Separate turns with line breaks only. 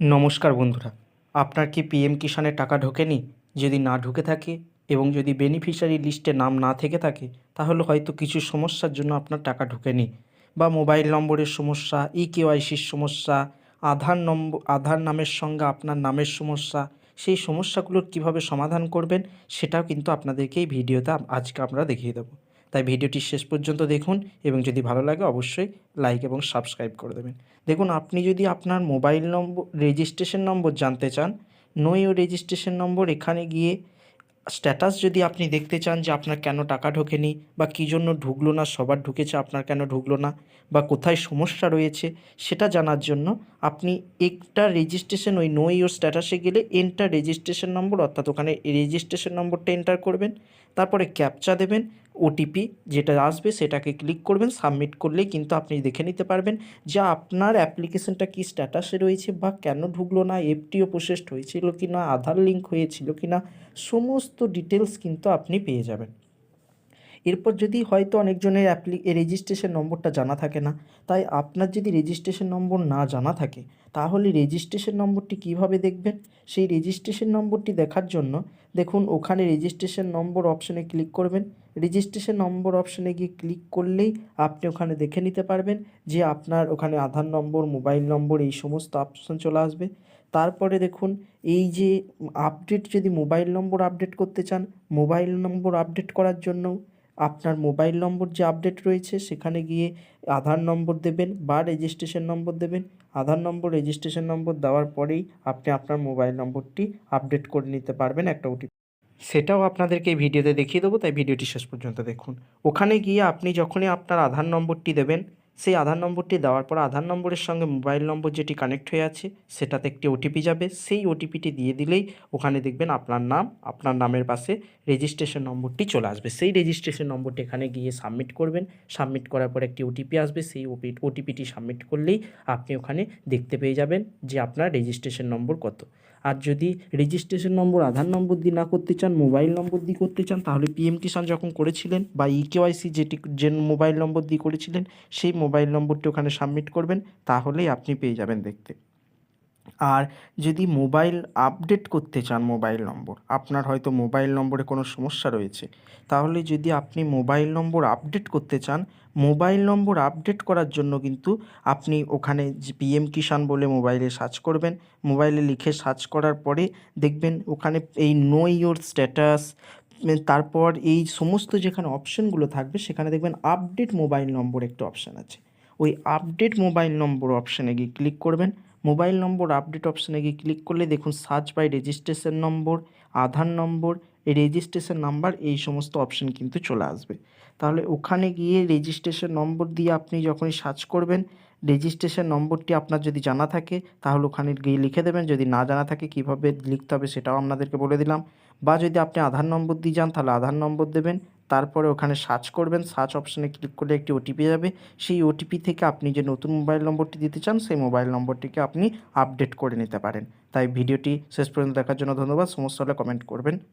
নমস্কার বন্ধুরা, আপনার কি পিএম কিষাণের টাকা ঢোকেনি? যদি না ঢুকে থাকে এবং যদি বেনিফিশিয়ারি লিস্টে নাম না থেকে থাকে, তাহলে হয়তো কিছু সমস্যার জন্য আপনার টাকা ঢোকেনি বা মোবাইল নম্বরের সমস্যা ই কেওয়াইসির সমস্যা, আধার নম্বর আধার নামের সঙ্গে আপনার নামের সমস্যা, সেই সমস্যাগুলোর কীভাবে সমাধান করবেন, সেটাও কিন্তু আপনাদেরকে এই ভিডিওতে আজকে আমরা দেখিয়ে দেবো। তাই ভিডিওটি শেষ পর্যন্ত দেখুন এবং যদি ভালো লাগে অবশ্যই লাইক এবং সাবস্ক্রাইব করে দেবেন। দেখুন, আপনি যদি আপনার মোবাইল নম্বর রেজিস্ট্রেশন নম্বর জানতে চান নো ইউ রেজিস্ট্রেশন নম্বর এখানে গিয়ে স্ট্যাটাস যদি আপনি দেখতে চান যে আপনার কেন টাকা ঢোকেনি বা কী জন্য ঢুকলো না, সবার ঢুকেছে, আপনার কেন ঢুকলো না বা কোথায় সমস্যা রয়েছে, সেটা জানার জন্য আপনি একটা রেজিস্ট্রেশন ওই নো ইউর স্ট্যাটাসে গেলে এন্টার রেজিস্ট্রেশন নম্বর অর্থাৎ ওখানে রেজিস্ট্রেশন নম্বরটা এন্টার করবেন, তারপরে ক্যাপচা দেবেন ওটিপি যেটা আসবে সেটাকে ক্লিক করবেন সাবমিট করলেই কিন্তু আপনি দেখে নিতে পারবেন যে আপনার অ্যাপ্লিকেশনটা কি স্ট্যাটাসে রয়েছে বা কেন ঢুকলো না এফটিও প্রসেসড হয়েছিল কি না আধার লিঙ্ক হয়েছিল কি না সমস্ত ডিটেলস কিন্তু আপনি পেয়ে যাবেন। এরপর যদি হয়তো অনেকজনের অ্যাপ্লি রেজিস্ট্রেশন নম্বরটা জানা থাকে না, তাই আপনার যদি রেজিস্ট্রেশন নম্বর না জানা থাকে, তাহলে রেজিস্ট্রেশন নম্বরটি কীভাবে দেখবেন? সেই রেজিস্ট্রেশন নম্বরটি দেখার জন্য দেখুন, ওখানে রেজিস্ট্রেশন নম্বর অপশনে ক্লিক করবেন রেজিস্ট্রেশন নম্বর অপশানে গিয়ে ক্লিক করলেই আপনি ওখানে দেখে নিতে পারবেন যে আপনার ওখানে আধার নম্বর মোবাইল নম্বর এই সমস্ত অপশন চলে আসবে। তারপরে দেখুন, এই যে আপডেট যদি মোবাইল নম্বর আপডেট করতে চান মোবাইল নম্বর আপডেট করার জন্য আপনার মোবাইল নম্বর যে আপডেট রয়েছে, সেখানে গিয়ে আধার নম্বর দেবেন বা রেজিস্ট্রেশন নম্বর দেবেন। আধার নম্বর রেজিস্ট্রেশন নম্বর দেওয়ার পরেই আপনি আপনার মোবাইল নম্বরটি আপডেট করে নিতে পারবেন একটা ওটিপি সেটাও আপনাদেরকে এই ভিডিওতে দেখিয়ে দেবো, তাই ভিডিওটি শেষ পর্যন্ত দেখুন। ওখানে গিয়ে আপনি যখনই আপনার আধার নম্বরটি দেবেন সেই আধার নম্বরটি দেওয়ার পর আধার নম্বরের সঙ্গে মোবাইল নম্বর যেটি কানেক্ট হয়ে আছে, সেটাতে একটি ওটিপি যাবে। সেই ওটিপিটি দিয়ে দিলেই ওখানে দেখবেন আপনার নাম, আপনার নামের পাশে রেজিস্ট্রেশন নম্বরটি চলে আসবে। সেই রেজিস্ট্রেশন নম্বরটি এখানে গিয়ে সাবমিট করবেন। সাবমিট করার পর একটি ওটিপি আসবে। সেই ওটিপিটি সাবমিট করলেই আপনি ওখানে দেখতে পেয়ে যাবেন যে আপনার রেজিস্ট্রেশন নম্বর কত। আর যদি রেজিস্ট্রেশন নম্বর, আধার নম্বর দিয়ে না করতে চান, মোবাইল নম্বর দিয়ে করতে চান, তাহলে পিএম কিষাণ যখন করেছিলেন বা ই কেওয়াইসি যেটি, যে মোবাইল নম্বর দিয়ে করেছিলেন, সেই মোবাইল নম্বরটি ওখানে সাবমিট করবেন, তাহলেই আপনি পেয়ে যাবেন দেখতে। আর যদি মোবাইল আপডেট করতে চান মোবাইল নম্বর, আপনার হয়তো মোবাইল নম্বরে কোনো সমস্যা রয়েছে, তাহলে যদি আপনি মোবাইল নম্বর আপডেট করতে চান, মোবাইল নম্বর আপডেট করার জন্য কিন্তু আপনি ওখানে পিএম কিষাণ বলে মোবাইলে সার্চ করবেন, মোবাইলে লিখে সার্চ করার পরে দেখবেন ওখানে এই নো ইয়োর স্ট্যাটাস তারপর এই সমস্ত যেখানে অপশনগুলো থাকবে, সেখানে দেখবেন আপডেট মোবাইল নম্বর একটা অপশান আছে। ওই আপডেট মোবাইল নম্বর অপশানে গিয়ে ক্লিক করবেন। মোবাইল নম্বর আপডেট অপশানে গিয়ে ক্লিক করলে দেখুন search by registration number Aadhaar number এই রেজিস্ট্রেশন নাম্বার এই সমস্ত অপশান কিন্তু চলে আসবে। তাহলে ওখানে গিয়ে রেজিস্ট্রেশন নম্বর দিয়ে আপনি যখনই সার্চ করবেন রেজিস্ট্রেশন নম্বরটি আপনার যদি জানা থাকে, তাহলে ওখানে গিয়ে লিখে দেবেন। যদি না জানা থাকে, কীভাবে লিখতে হবে সেটাও আপনাদেরকে বলে দিলাম। বা যদি আপনি আধার নম্বর দিয়ে যান, তাহলে আধার নম্বর দেবেন। তারপরে ওখানে সার্চ করবেন। সার্চ অপশানে ক্লিক করলে একটি ওটিপি যাবে। সেই ওটিপি থেকে আপনি যে নতুন মোবাইল নম্বরটি দিতে চান, সেই মোবাইল নম্বরটিকে আপনি আপডেট করে নিতে পারেন। তাই ভিডিওটি শেষ পর্যন্ত দেখার জন্য ধন্যবাদ। সমস্যা হলে কমেন্ট করবেন।